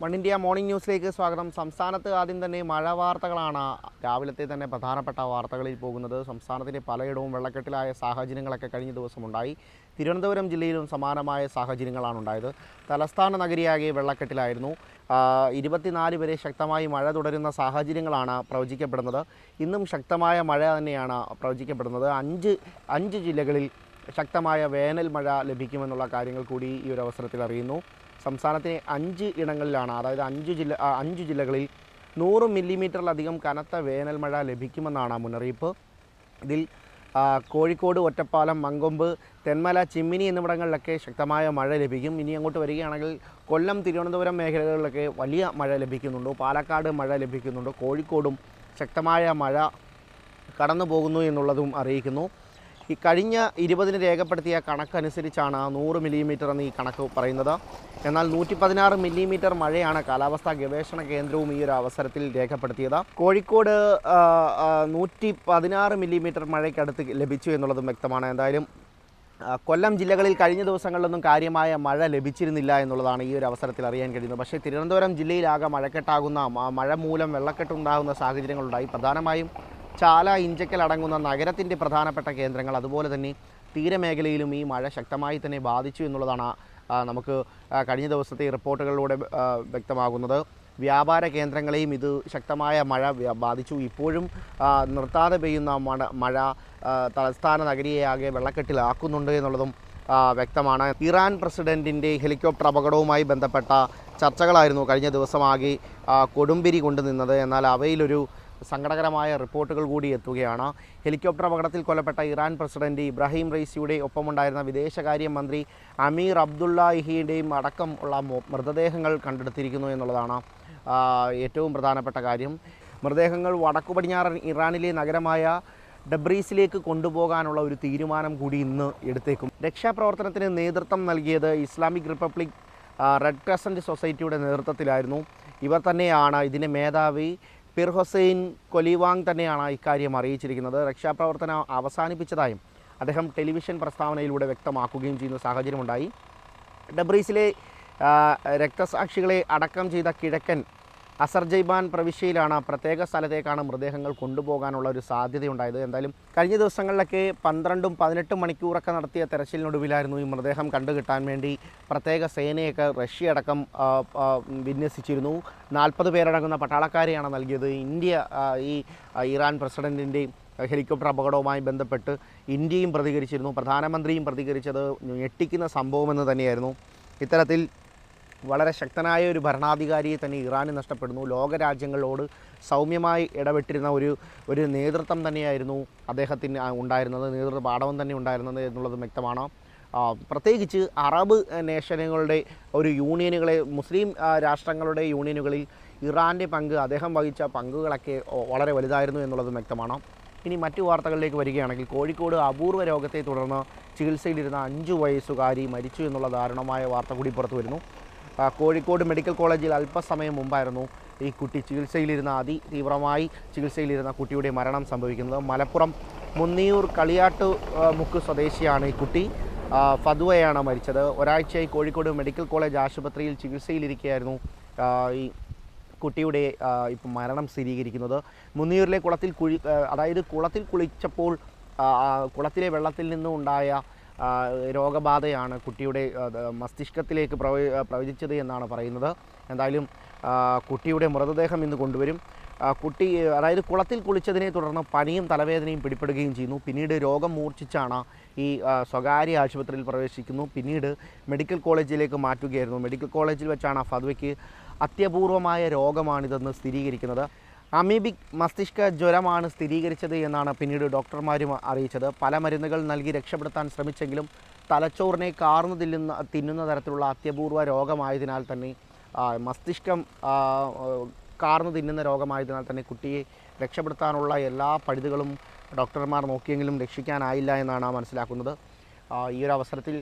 One India morning ന്യൂസിലേക്ക് സ്വാഗതം. സംസ്ഥാനത്ത് ആദ്യം തന്നെ മഴ വാർത്തകളാണ്. രാവിലത്തെ തന്നെ പ്രധാനപ്പെട്ട വാർത്തകളിൽ പോകുന്നത്. സംസ്ഥാനത്തിന്റെ പലയിടവും വെള്ളക്കെട്ടിലായ സാഹചര്യങ്ങളൊക്കെ കഴിഞ്ഞ ദിവസമുണ്ടായി. തിരുവനന്തപുരം ജില്ലയിലും സമാനമായ സാഹചര്യങ്ങളാണ് ഉണ്ടായത്. തലസ്ഥാന നഗരിയാകെ വെള്ളക്കെട്ടിലായിരുന്നു. ഇരുപത്തിനാല് വരെ ശക്തമായി മഴ തുടരുന്ന സാഹചര്യങ്ങളാണ് പ്രവചിക്കപ്പെടുന്നത്. ഇന്നും ശക്തമായ മഴ തന്നെയാണ് പ്രവചിക്കപ്പെടുന്നത്. അഞ്ച് അഞ്ച് ജില്ലകളിൽ ശക്തമായ വേനൽ മഴ ലഭിക്കുമെന്നുള്ള കാര്യങ്ങൾ കൂടി ഈ ഒരു അവസരത്തിൽ അറിയുന്നു. സംസ്ഥാനത്തിലെ അഞ്ച് ഇടങ്ങളിലാണ്. അതായത് അഞ്ച് ജില്ല അഞ്ച് ജില്ലകളിൽ നൂറ് മില്ലിമീറ്ററിലധികം കനത്ത വേനൽ മഴ ലഭിക്കുമെന്നാണ് മുന്നറിയിപ്പ്. ഇതിൽ കോഴിക്കോട് ഒറ്റപ്പാലം മങ്കൊമ്പ് തെന്മല ചിമ്മിനി എന്നിവിടങ്ങളിലൊക്കെ ശക്തമായ മഴ ലഭിക്കും. ഇനി അങ്ങോട്ട് വരികയാണെങ്കിൽ കൊല്ലം തിരുവനന്തപുരം മേഖലകളിലൊക്കെ വലിയ മഴ ലഭിക്കുന്നുണ്ട്. പാലക്കാട് മഴ ലഭിക്കുന്നുണ്ട്. കോഴിക്കോടും ശക്തമായ മഴ കടന്നു പോകുന്നു എന്നുള്ളതും അറിയിക്കുന്നു. ഈ കഴിഞ്ഞ ഇരുപതിന് രേഖപ്പെടുത്തിയ കണക്കനുസരിച്ചാണ് നൂറ് മില്ലിമീറ്റർ എന്ന് ഈ കണക്ക് പറയുന്നത്. എന്നാൽ നൂറ്റി പതിനാറ് മില്ലിമീറ്റർ മഴയാണ് കാലാവസ്ഥാ ഗവേഷണ കേന്ദ്രവും ഈ ഒരു അവസരത്തിൽ രേഖപ്പെടുത്തിയത്. കോഴിക്കോട് നൂറ്റി പതിനാറ് മില്ലിമീറ്റർ മഴയ്ക്കടുത്ത് ലഭിച്ചു എന്നുള്ളതും വ്യക്തമാണ്. എന്തായാലും കൊല്ലം ജില്ലകളിൽ കഴിഞ്ഞ ദിവസങ്ങളിലൊന്നും കാര്യമായ മഴ ലഭിച്ചിരുന്നില്ല എന്നുള്ളതാണ് ഈ ഒരു അവസരത്തിൽ അറിയാൻ കഴിയുന്നത്. പക്ഷേ തിരുവനന്തപുരം ജില്ലയിലാകെ മഴക്കെട്ടാകുന്ന മഴ മൂലം വെള്ളക്കെട്ടുണ്ടാകുന്ന സാഹചര്യങ്ങളുണ്ടായി. പ്രധാനമായും ചാല ഇഞ്ചക്കൽ അടങ്ങുന്ന നഗരത്തിന്റെ പ്രധാനപ്പെട്ട കേന്ദ്രങ്ങൾ അതുപോലെ തന്നെ തീരമേഖലയിലും ഈ മഴ ശക്തമായി തന്നെ ബാധിച്ചു എന്നുള്ളതാണ് നമുക്ക് കഴിഞ്ഞ ദിവസത്തെ റിപ്പോർട്ടുകളിലൂടെ വ്യക്തമാകുന്നത്. വ്യാപാര കേന്ദ്രങ്ങളെയും ഇത് ശക്തമായ മഴ ബാധിച്ചു. ഇപ്പോഴും നിർത്താതെ പെയ്യുന്ന മഴ മഴ തലസ്ഥാന നഗരിയെയാകെ വെള്ളക്കെട്ടിലാക്കുന്നുണ്ട് എന്നുള്ളതും വ്യക്തമാണ്. ഇറാൻ പ്രസിഡന്റിന്റെ ഹെലികോപ്റ്റർ അപകടവുമായി ബന്ധപ്പെട്ട ചർച്ചകളായിരുന്നു കഴിഞ്ഞ ദിവസമാകെ കൊടുമ്പിരി കൊണ്ടുനിന്നത്. എന്നാൽ അവയിലൊരു സങ്കടകരമായ റിപ്പോർട്ടുകൾ കൂടി എത്തുകയാണ്. ഹെലികോപ്റ്റർ അപകടത്തിൽ കൊല്ലപ്പെട്ട ഇറാൻ പ്രസിഡന്റ് ഇബ്രാഹിം റൈസിയുടെ ഒപ്പമുണ്ടായിരുന്ന വിദേശകാര്യമന്ത്രി അമീർ അബ്ദുല്ലാഹിയുടെയും അടക്കം ഉള്ള മൃതദേഹങ്ങൾ കണ്ടെടുത്തിരിക്കുന്നു എന്നുള്ളതാണ് ഏറ്റവും പ്രധാനപ്പെട്ട കാര്യം. മൃതദേഹങ്ങൾ വടക്കു പടിഞ്ഞാറൻ ഇറാനിലെ നഗരമായ ഡബ്രീസിലേക്ക് കൊണ്ടുപോകാനുള്ള ഒരു തീരുമാനം കൂടി ഇന്ന് എടുത്തേക്കും. രക്ഷാപ്രവർത്തനത്തിന് നേതൃത്വം നൽകിയത് ഇസ്ലാമിക് റിപ്പബ്ലിക് റെഡ് ക്രസന്റ് സൊസൈറ്റിയുടെ നേതൃത്വത്തിലായിരുന്നു. ഇവർ തന്നെയാണ് ഇതിന്റെ മേധാവി പിർ ഹൊസൈൻ കൊലിവാങ് തന്നെയാണ് ഇക്കാര്യം അറിയിച്ചിരിക്കുന്നത്. രക്ഷാപ്രവർത്തനം അവസാനിപ്പിച്ചതായും അദ്ദേഹം ടെലിവിഷൻ പ്രസ്താവനയിലൂടെ വ്യക്തമാക്കുകയും ചെയ്യുന്ന സാഹചര്യമുണ്ടായി. ഡബ്രീസിലെ രക്തസാക്ഷികളെ അടക്കം ചെയ്ത കിഴക്കൻ അസർജൈബാൻ പ്രവിശ്യയിലാണ് പ്രത്യേക സ്ഥലത്തേക്കാണ് മൃതദേഹങ്ങൾ കൊണ്ടുപോകാനുള്ള ഒരു സാധ്യതയുണ്ടായത്. എന്തായാലും കഴിഞ്ഞ ദിവസങ്ങളിലൊക്കെ പന്ത്രണ്ടും പതിനെട്ടും മണിക്കൂറൊക്കെ നടത്തിയ തെരച്ചിലിനൊടുവിലായിരുന്നു ഈ മൃതദേഹം കണ്ടുകിട്ടാൻ വേണ്ടി പ്രത്യേക സേനയൊക്കെ റഷ്യ അടക്കം വിന്യസിച്ചിരുന്നു. നാൽപ്പത് പേരടങ്ങുന്ന പട്ടാളക്കാരെയാണ് നൽകിയത്. ഇന്ത്യ ഈ ഇറാൻ പ്രസിഡന്റിന്റെ ഹെലികോപ്റ്റർ അപകടവുമായി ബന്ധപ്പെട്ട് ഇന്ത്യയും പ്രതികരിച്ചിരുന്നു. പ്രധാനമന്ത്രിയും പ്രതികരിച്ചത് ഞെട്ടിക്കുന്ന സംഭവമെന്ന് തന്നെയായിരുന്നു. ഇത്തരത്തിൽ വളരെ ശക്തനായ ഒരു ഭരണാധികാരിയെ തന്നെ ഇറാന് നഷ്ടപ്പെടുന്നു. ലോകരാജ്യങ്ങളോട് സൗമ്യമായി ഇടപെട്ടിരുന്ന ഒരു ഒരു നേതൃത്വം തന്നെയായിരുന്നു അദ്ദേഹത്തിന് ഉണ്ടായിരുന്നത്. നേതൃത്വ പാഠവും തന്നെ ഉണ്ടായിരുന്നത് എന്നുള്ളത് വ്യക്തമാണ്. പ്രത്യേകിച്ച് അറബ് നേഷനുകളുടെ ഒരു യൂണിയനുകളെ മുസ്ലിം രാഷ്ട്രങ്ങളുടെ യൂണിയനുകളിൽ ഇറാന്റെ പങ്ക് അദ്ദേഹം വഹിച്ച പങ്കുകളൊക്കെ വളരെ വലുതായിരുന്നു എന്നുള്ളത് വ്യക്തമാണ്. ഇനി മറ്റു വാർത്തകളിലേക്ക് വരികയാണെങ്കിൽ കോഴിക്കോട് അപൂർവ രോഗത്തെ തുടർന്ന് ചികിത്സയിലിരുന്ന അഞ്ചു വയസ്സുകാരി മരിച്ചു എന്നുള്ള ദാരുണമായ വാർത്ത കൂടി പുറത്തു വരുന്നു. കോഴിക്കോട് മെഡിക്കൽ കോളേജിൽ അല്പസമയം മുമ്പായിരുന്നു ഈ കുട്ടി ചികിത്സയിലിരുന്ന അതിതീവ്രമായി ചികിത്സയിലിരുന്ന കുട്ടിയുടെ മരണം സംഭവിക്കുന്നത്. മലപ്പുറം മുന്നിയൂർ കളിയാട്ട് മുക്ക് സ്വദേശിയാണ് ഈ കുട്ടി. ഫതുവയാണ് മരിച്ചത്. ഒരാഴ്ചയായി കോഴിക്കോട് മെഡിക്കൽ കോളേജ് ആശുപത്രിയിൽ ചികിത്സയിലിരിക്കുകയായിരുന്നു ഈ കുട്ടിയുടെ ഇപ്പം മരണം സ്ഥിരീകരിക്കുന്നത്. മുന്നിയൂരിലെ കുളത്തിൽ കുഴി അതായത് കുളത്തിൽ കുളിച്ചപ്പോൾ കുളത്തിലെ വെള്ളത്തിൽ നിന്നും ഉണ്ടായ രോഗബാധയാണ് കുട്ടിയുടെ മസ്തിഷ്കത്തിലേക്ക് പ്രവ പ്രവചിച്ചത് എന്നാണ് പറയുന്നത്. എന്തായാലും കുട്ടിയുടെ മൃതദേഹം ഇന്ന് കൊണ്ടുവരും. കുട്ടി അതായത് കുളത്തിൽ കുളിച്ചതിനെ തുടർന്ന് പനിയും തലവേദനയും പിടിപ്പെടുകയും ചെയ്യുന്നു. പിന്നീട് രോഗം മൂർച്ഛിച്ചാണ് ഈ സ്വകാര്യ ആശുപത്രിയിൽ പ്രവേശിക്കുന്നു. പിന്നീട് മെഡിക്കൽ കോളേജിലേക്ക് മാറ്റുകയായിരുന്നു. മെഡിക്കൽ കോളേജിൽ വെച്ചാണ് ഫദ്വയ്ക്ക് അത്യപൂർവമായ രോഗമാണിതെന്ന് സ്ഥിരീകരിക്കുന്നത്. അമീബിക് മസ്തിഷ്ക ജ്വരമാണ് സ്ഥിരീകരിച്ചത് എന്നാണ് പിന്നീട് ഡോക്ടർമാരും അറിയിച്ചത്. പല മരുന്നുകൾ നൽകി രക്ഷപ്പെടുത്താൻ ശ്രമിച്ചെങ്കിലും തലച്ചോറിനെ കാർന്നു തിന്നുന്ന തിന്നുന്ന തരത്തിലുള്ള അത്യപൂർവ രോഗമായതിനാൽ തന്നെ മസ്തിഷ്കം കാർന്നു തിന്നുന്ന രോഗമായതിനാൽ തന്നെ കുട്ടിയെ രക്ഷപ്പെടുത്താനുള്ള എല്ലാ പഴുതുകളും ഡോക്ടർമാർ നോക്കിയെങ്കിലും രക്ഷിക്കാനായില്ല എന്നാണ് മനസ്സിലാക്കുന്നത്. ഈ ഒരു അവസരത്തിൽ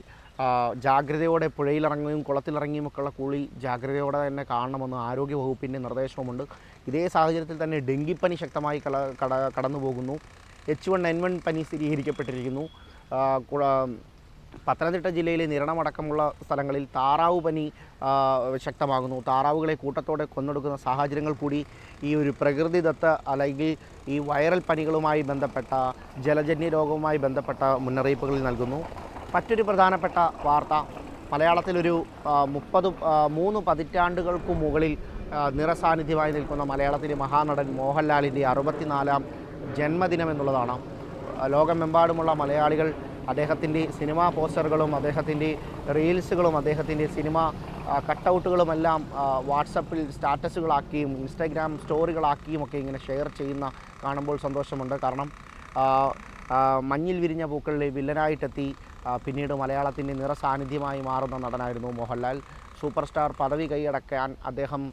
ജാഗ്രതയോടെ പുഴയിലിറങ്ങിയും കുളത്തിലിറങ്ങിയും ഒക്കെയുള്ള കുളി ജാഗ്രതയോടെ തന്നെ കാണണമെന്ന് ആരോഗ്യ വകുപ്പിന്റെ നിർദ്ദേശവുമുണ്ട്. ഇതേ സാഹചര്യത്തിൽ തന്നെ ഡെങ്കിപ്പനി ശക്തമായി കട കട കടന്നു പോകുന്നു എച്ച് വൺ എൻ വൺ പനി സ്ഥിരീകരിക്കപ്പെട്ടിരിക്കുന്നു. പത്തനംതിട്ട ജില്ലയിലെ നിരണമടക്കമുള്ള സ്ഥലങ്ങളിൽ താറാവ് പനി ശക്തമാകുന്നു. താറാവുകളെ കൂട്ടത്തോടെ കൊന്നെടുക്കുന്ന സാഹചര്യങ്ങൾ കൂടി ഈ ഒരു പ്രകൃതിദത്ത അല്ലെങ്കിൽ ഈ വൈറൽ പനികളുമായി ബന്ധപ്പെട്ട ജലജന്യ രോഗവുമായി ബന്ധപ്പെട്ട മുന്നറിയിപ്പുകൾ നൽകുന്നു. മറ്റൊരു പ്രധാനപ്പെട്ട വാർത്ത. മലയാളത്തിലൊരു മുപ്പത് മൂന്ന് പതിറ്റാണ്ടുകൾക്ക് മുകളിൽ നിറസാന്നിധ്യമായി നിൽക്കുന്ന മലയാളത്തിലെ മഹാനടൻ മോഹൻലാലിന്റെ അറുപത്തിനാലാം ജന്മദിനം എന്നുള്ളതാണ്. ലോകമെമ്പാടുമുള്ള മലയാളികൾ അദ്ദേഹത്തിന്റെ സിനിമാ പോസ്റ്ററുകളും അദ്ദേഹത്തിന്റെ റീൽസുകളും അദ്ദേഹത്തിന്റെ സിനിമ കട്ടൗട്ടുകളുമെല്ലാം വാട്സപ്പിൽ സ്റ്റാറ്റസുകളാക്കിയും ഇൻസ്റ്റാഗ്രാം സ്റ്റോറികളാക്കിയും ഒക്കെ ഇങ്ങനെ ഷെയർ ചെയ്യുന്ന കാണുമ്പോൾ സന്തോഷമുണ്ട്. കാരണം മഞ്ഞിൽ വിരിഞ്ഞ പൂക്കളിലെ വില്ലനായിട്ടെത്തി പിന്നീട് മലയാളത്തിന്റെ നിറസാന്നിധ്യമായി മാറുന്ന നടനായിരുന്നു മോഹൻലാൽ. സൂപ്പർ സ്റ്റാർ പദവി കൈയടക്കാൻ അദ്ദേഹം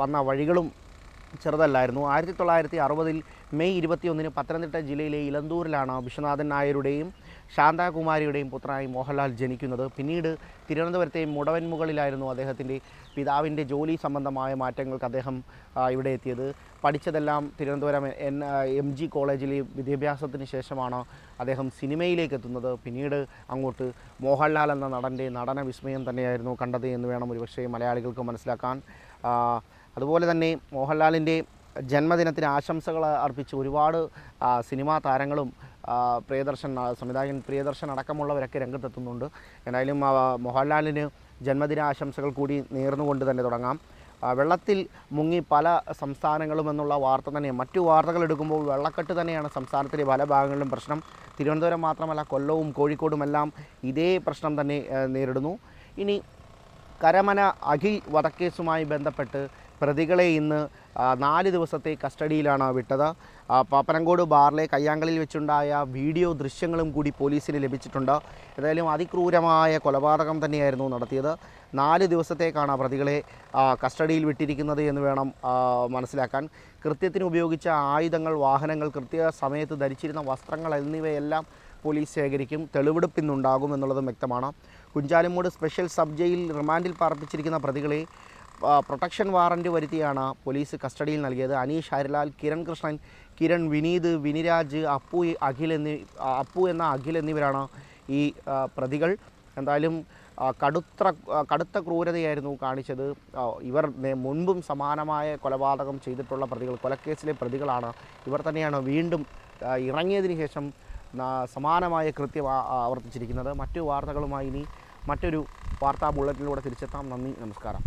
വന്ന വഴികളും ചെറുതല്ലായിരുന്നു. ആയിരത്തി തൊള്ളായിരത്തി അറുപതിൽ മെയ് ഇരുപത്തിയൊന്നിന് പത്തനംതിട്ട ജില്ലയിലെ ഇലന്തൂരിലാണ് വിശ്വനാഥൻ നായരുടെയും ശാന്താകുമാരിയുടെയും പുത്രനായി മോഹൻലാൽ ജനിക്കുന്നത്. പിന്നീട് തിരുവനന്തപുരത്തെ മുടവൻമുകളിലായിരുന്നു അദ്ദേഹത്തിന്റെ പിതാവിന്റെ ജോലി സംബന്ധമായ മാറ്റങ്ങൾക്ക് അദ്ദേഹം ഇവിടെ എത്തിയത്. പഠിച്ചതെല്ലാം തിരുവനന്തപുരം എൻ എം ജി കോളേജിലെ വിദ്യാഭ്യാസത്തിന് ശേഷമാണ് അദ്ദേഹം സിനിമയിലേക്ക് എത്തുന്നത്. പിന്നീട് അങ്ങോട്ട് മോഹൻലാൽ എന്ന നടന്റെ നടന വിസ്മയം തന്നെയായിരുന്നു കണ്ടത് എന്ന് വേണം ഒരുപക്ഷേ മലയാളികൾക്ക് മനസ്സിലാക്കാൻ. അതുപോലെ തന്നെ മോഹൻലാലിന്റെ ജന്മദിനത്തിന് ആശംസകൾ അർപ്പിച്ച് ഒരുപാട് സിനിമാ താരങ്ങളും പ്രിയദർശൻ സംവിധായകൻ പ്രിയദർശൻ അടക്കമുള്ളവരൊക്കെ രംഗത്തെത്തുന്നുണ്ട്. എന്തായാലും മോഹൻലാലിന് ജന്മദിന ആശംസകൾ കൂടി നേർന്നുകൊണ്ട് തന്നെ തുടങ്ങാം. വെള്ളത്തിൽ മുങ്ങി പല സംസ്ഥാനങ്ങളും എന്നുള്ള വാർത്ത തന്നെ മറ്റു വാർത്തകൾ എടുക്കുമ്പോൾ വെള്ളക്കെട്ട് തന്നെയാണ് സംസ്ഥാനത്തിലെ പല ഭാഗങ്ങളിലും പ്രശ്നം. തിരുവനന്തപുരം മാത്രമല്ല കൊല്ലവും കോഴിക്കോടുമെല്ലാം ഇതേ പ്രശ്നം തന്നെ നേരിടുന്നു. ഇനി കരമന അഖിൽ വധക്കേസുമായി ബന്ധപ്പെട്ട് പ്രതികളെ ഇന്ന് നാല് ദിവസത്തെ കസ്റ്റഡിയിലാണ് വിട്ടത്. പാപ്പനങ്കോട് ബാറിലെ കയ്യാങ്കളിൽ വെച്ചുണ്ടായ വീഡിയോ ദൃശ്യങ്ങളും കൂടി പോലീസിന് ലഭിച്ചിട്ടുണ്ട്. ഏതായാലും അതിക്രൂരമായ കൊലപാതകം തന്നെയായിരുന്നു നടത്തിയത്. നാല് ദിവസത്തേക്കാണ് പ്രതികളെ കസ്റ്റഡിയിൽ വിട്ടിരിക്കുന്നത് എന്ന് വേണം മനസ്സിലാക്കാൻ. കൃത്യത്തിന് ഉപയോഗിച്ച ആയുധങ്ങൾ വാഹനങ്ങൾ കൃത്യ സമയത്ത് ധരിച്ചിരുന്ന വസ്ത്രങ്ങൾ എന്നിവയെല്ലാം പോലീസ് ശേഖരിക്കും. തെളിവെടുപ്പ് ഇന്നുണ്ടാകും എന്നുള്ളതും വ്യക്തമാണ്. കുഞ്ചാലിമൂട് സ്പെഷ്യൽ സബ് ജയിൽ റിമാൻഡിൽ പാർപ്പിച്ചിരിക്കുന്ന പ്രതികളെ പ്രൊട്ടക്ഷൻ വാറന്റ് വരുത്തിയാണ് പോലീസ് കസ്റ്റഡിയിൽ നൽകിയത്. അനീഷ് ഹരിലാൽ കിരൺ കൃഷ്ണൻ കിരൺ വിനീത് വിനിരാജ് അപ്പു അഖിൽ എന്നീ അപ്പു എന്ന അഖിൽ എന്നിവരാണ് ഈ പ്രതികൾ. എന്തായാലും കടുത്ത കടുത്ത ക്രൂരതയായിരുന്നു കാണിച്ചത്. ഇവർ മുൻപും സമാനമായ കൊലപാതകം ചെയ്തിട്ടുള്ള പ്രതികൾ കൊലക്കേസിലെ പ്രതികളാണ്. ഇവർ തന്നെയാണ് വീണ്ടും ഇറങ്ങിയതിന് ശേഷം സമാനമായ കൃത്യം ആവർത്തിച്ചിരിക്കുന്നത്. മറ്റു വാർത്തകളുമായി ഇനി മറ്റൊരു വാർത്താ ബുള്ളറ്റിലൂടെ തിരിച്ചെത്താം. നന്ദി നമസ്കാരം.